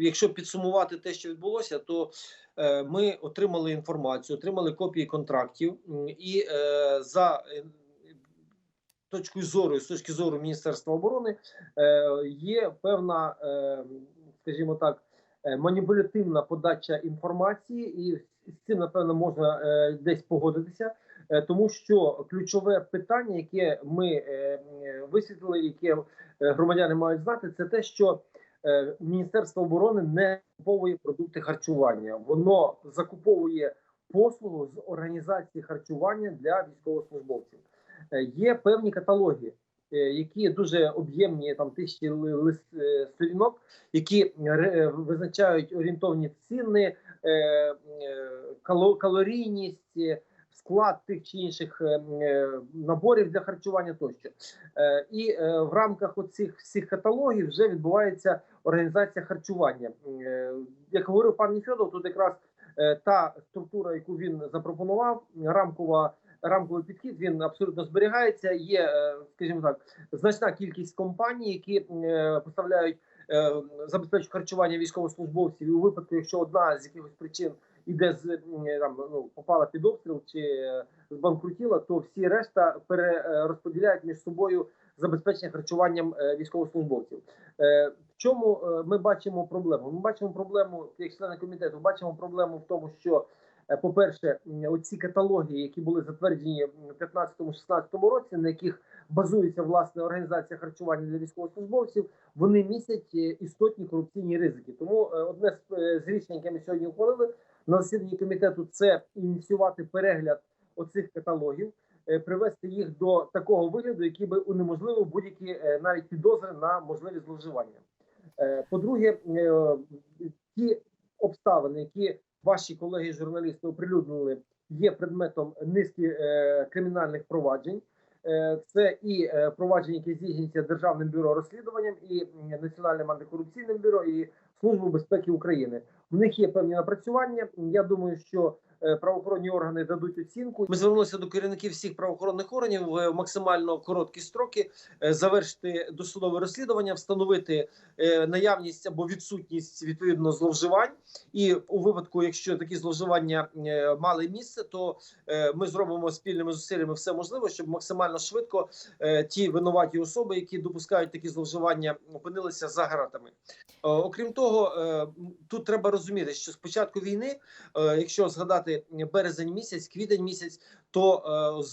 якщо підсумувати те, що відбулося, то е, ми отримали інформацію, отримали копії контрактів, і е, за е, точкою зору, з точки зору Міністерства оборони, є певна, скажімо так, маніпулятивна подача інформації, і з цим напевно можна десь погодитися. Тому що ключове питання, яке ми висвітлили, яке громадяни мають знати, це те, що Міністерство оборони не закуповує продукти харчування, воно закуповує послугу з організації харчування для військовослужбовців. Е, Є певні каталоги, е, які дуже об'ємні, там тисячі е, сторінок, які визначають орієнтовні ціни, е, е, калорійність. Склад тих чи інших е, е, наборів для харчування тощо, Е, і в рамках оцих всіх каталогів вже відбувається організація харчування. Як говорив пан Ніфьодов, тут якраз та структура, яку він запропонував, рамкова рамковий підхід, він абсолютно зберігається. Є, скажімо так, значна кількість компаній, які поставляють забезпечують харчування військовослужбовців. І у випадку, якщо одна з якихось причин іде з там ну попала під обстріл чи е, збанкрутіла, то всі решта перерозподіляють між собою забезпечення харчуванням е, військовослужбовців. Е, В чому е, ми бачимо проблему? Ми бачимо проблему як члени комітету. Бачимо проблему в тому, що е, по-перше, оці каталоги, які були затверджені в 15-16 році, на яких базується власне організація харчування для військовослужбовців, вони містять е, істотні корупційні ризики. Тому е, одне е, з рішень, яке ми сьогодні ухвалили на засіданні комітету, це ініціювати перегляд оцих каталогів, е, привести їх до такого вигляду, який би унеможливив будь-які е, навіть підозри на можливі зловживання. Е, По-друге, ті обставини, які ваші колеги журналісти оприлюднили, є предметом низки кримінальних проваджень. Це і провадження, які здійснюються Державним бюро розслідуванням, і Національним антикорупційним бюро, і Службою безпеки України. В них є певні напрацювання. Я думаю, що е, правоохоронні органи дадуть оцінку. Ми звернулися до керівників всіх правоохоронних органів в максимально короткі строки е, завершити досудове розслідування, встановити е, наявність або відсутність відповідно зловживань. І у випадку, якщо такі зловживання е, мали місце, то е, ми зробимо спільними зусиллями все можливе, щоб максимально швидко е, ті винуваті особи, які допускають такі зловживання, опинилися за гратами. Е, Окрім того, е, м, тут треба розуміти, що з початку війни, е, якщо згадати березень місяць, квітень місяць, то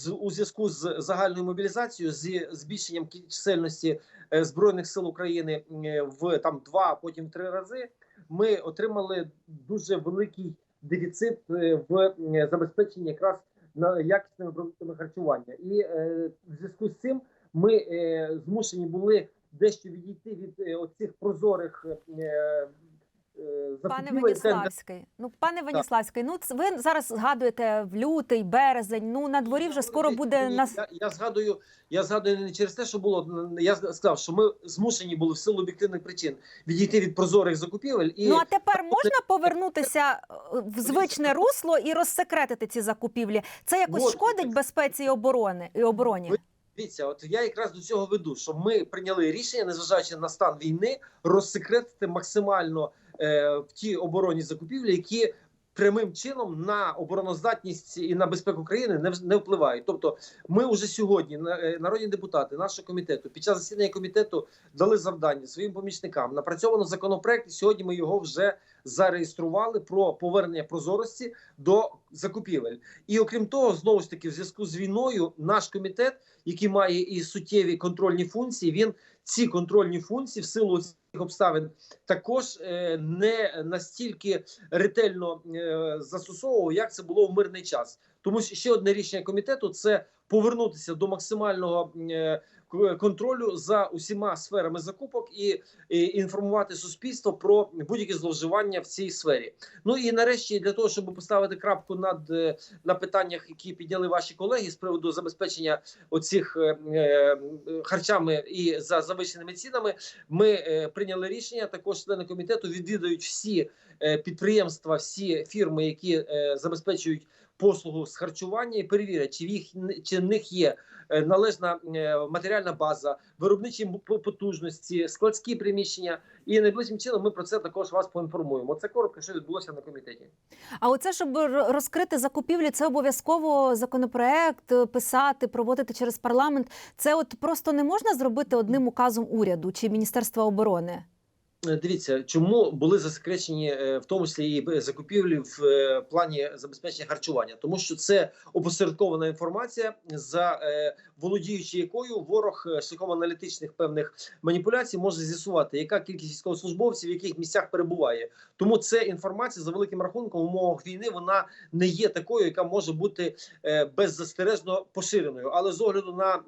е, у зв'язку з загальною мобілізацією, з збільшенням чисельності е, збройних сил України е, в там два, потім три рази, ми отримали дуже великий дефіцит е, в е, забезпеченні якраз на якісними продуктами харчування, і е, в зв'язку з цим ми е, змушені були дещо відійти від е, оцих прозорих. Е, е, Пане. Веніславський, ну пане Веніславський, ну ви зараз згадуєте в лютий, березень. Ну на дворі вже скоро буде нас. Я, я згадую, я згадую не через те, що було. Я сказав, що ми змушені були в силу об'єктивних причин відійти від прозорих закупівель і Ну а тепер можна повернутися в звичне русло і розсекретити ці закупівлі. Це якось шкодить безпеці і оборони і обороні. Дивіться, от я якраз до цього веду, що ми прийняли рішення, незважаючи на стан війни, розсекретити максимально е, в ті оборонні закупівлі, які прямим чином на обороноздатність і на безпеку країни не, не впливають. Тобто, ми вже сьогодні, е, народні депутати нашого комітету, під час засідання комітету дали завдання своїм помічникам. Напрацьовано законопроект, і сьогодні ми його вже зареєстрували про повернення прозорості до закупівель. І окрім того, знову ж таки, в зв'язку з війною, наш комітет, який має і суттєві контрольні функції, він ці контрольні функції в силу цих обставин також е, не настільки ретельно е, застосовував, як це було в мирний час. Тому що ще одне рішення комітету це повернутися до максимального е, контролю за усіма сферами закупок і, і інформувати суспільство про будь-які зловживання в цій сфері. Ну і нарешті для того, щоб поставити крапку над е, на питаннях, які підняли ваші колеги з приводу забезпечення оцих е, е, харчами і за завищеними цінами, ми е, прийняли рішення. Також члени комітету відвідають всі е, підприємства, всі фірми, які е, забезпечують послугу з харчування і перевірять, чи в їх чи в них є е, належна е, матеріальна база, виробничі по- потужності, складські приміщення. І найближчим чином ми про це також вас поінформуємо. Це коротко, що відбулося на комітеті. А оце, щоб розкрити закупівлі, це обов'язково законопроект е, писати, проводити через парламент. Це от просто не можна зробити одним указом уряду чи Міністерства оборони. Е, Дивіться, чому були засекречені е, в тому числі і закупівлі в е, плані забезпечення харчування, тому що це опосередкована інформація, за володіючи якою ворог шляхом аналітичних певних маніпуляцій може з'ясувати, яка кількість військовослужбовців в яких місцях перебуває. Тому це інформація за великим рахунком в умовах війни. Вона не є такою, яка може бути беззастережно поширеною. Але з огляду на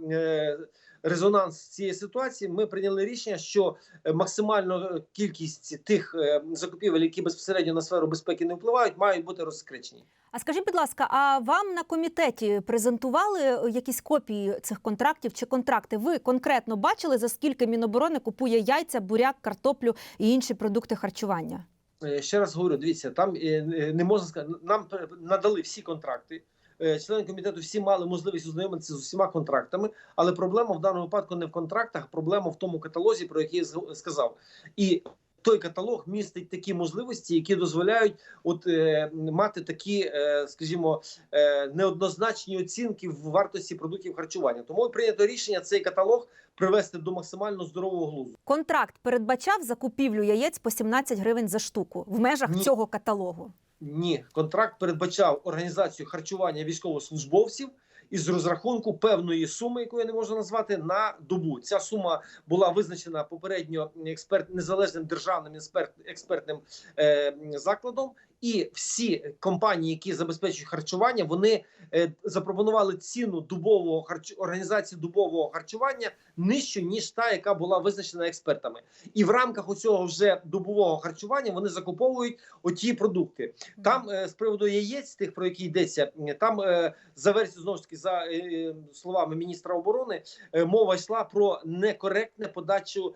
резонанс цієї ситуації, ми прийняли рішення, що максимальну е, кількість тих е, закупівель, які безпосередньо на сферу безпеки не впливають, мають бути розсекречені. А скажіть, будь ласка, а вам на комітеті презентували якісь копії цих контрактів чи контракти? Ви конкретно бачили за скільки Міноборони купує яйця, буряк, картоплю і інші продукти харчування? Е, Ще раз говорю, дивіться, там е, не можна сказати, нам надали всі контракти. Е, Члени комітету всі мали можливість ознайомитися з усіма контрактами, але проблема в даному випадку не в контрактах, проблема в тому каталозі, про який я сказав. І той каталог містить такі можливості, які дозволяють от е, мати такі, е, скажімо, е, неоднозначні оцінки в вартості продуктів харчування. Тому прийнято рішення цей каталог привести до максимально здорового глузду. Контракт передбачав закупівлю яєць по 17 гривень за штуку в межах Ні. цього каталогу. Ні, контракт передбачав організацію харчування військовослужбовців із розрахунку певної суми, яку я не можу назвати, на добу. Ця сума була визначена попередньо експерт незалежним державним експерт, експертним е, закладом. І всі компанії, які забезпечують харчування, вони е, запропонували ціну дубового харч... організації дубового харчування нижчу ніж та, яка була визначена експертами. І в рамках оцього вже дубового харчування вони закуповують оті продукти. Там е, з приводу яєць, тих про які йдеться, там е, за версією знову ж таки за е, е, словами міністра оборони, е, мова йшла про некоректне подачу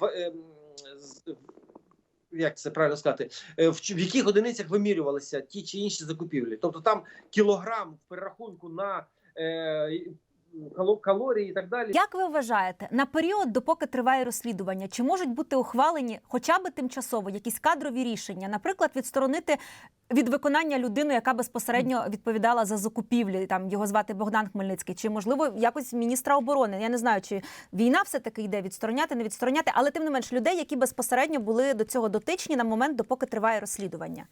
в. як це правильно сказати, в, яких одиницях вимірювалися ті чи інші закупівлі. Тобто там кілограм в перерахунку на е, калорії і так далі. Як ви вважаєте, на період, допоки триває розслідування, чи можуть бути ухвалені хоча б тимчасово якісь кадрові рішення, наприклад, відсторонити від виконання людину, яка безпосередньо відповідала за закупівлі, там його звати Богдан Хмельницький, чи можливо якось міністра оборони? Я не знаю, чи війна все таки йде відстороняти, не відстороняти, але тим не менш людей, які безпосередньо були до цього дотичні на момент, допоки триває розслідування.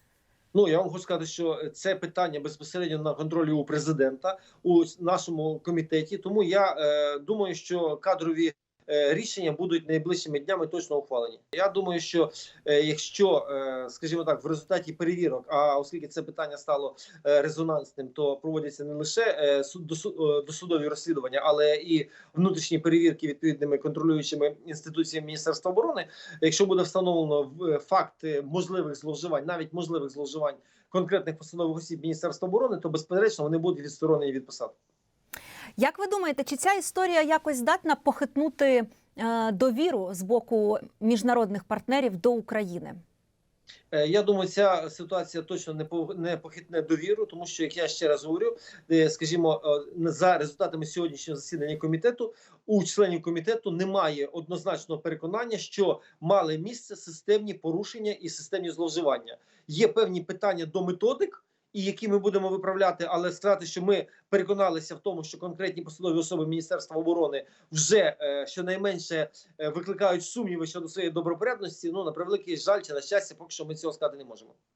Ну я вам хочу сказати, що це питання безпосередньо на контролі у президента у нашому комітеті. Тому я е, думаю, що кадрові е, рішення будуть найближчими днями точно ухвалені. Я думаю, що е, якщо, е, скажімо так, в результаті перевірок, а оскільки це питання стало е, резонансним, то проводяться не лише е, суд досу- е, досудові розслідування, але і внутрішні перевірки відповідними контролюючими інституціями Міністерства оборони. Якщо буде встановлено е, факт е, можливих зловживань, навіть можливих зловживань конкретних посадових осіб Міністерства оборони, то безперечно вони будуть відсторонені від посад. Як ви думаєте, чи ця історія якось здатна похитнути е, довіру з боку міжнародних партнерів до України? Е, Я думаю, ця ситуація точно не не похитне довіру, тому що як я ще раз говорю, е, скажімо, за результатами сьогоднішнього засідання комітету у членів комітету немає однозначного переконання, що мали місце системні порушення і системні зловживання. Є певні питання до методик. І які ми будемо виправляти, але сказати, що ми переконалися в тому, що конкретні посадові особи Міністерства оборони вже е, щонайменше е, викликають сумніви щодо своєї добропорядності. Ну на превеликий жаль чи на щастя, поки що ми цього сказати не можемо.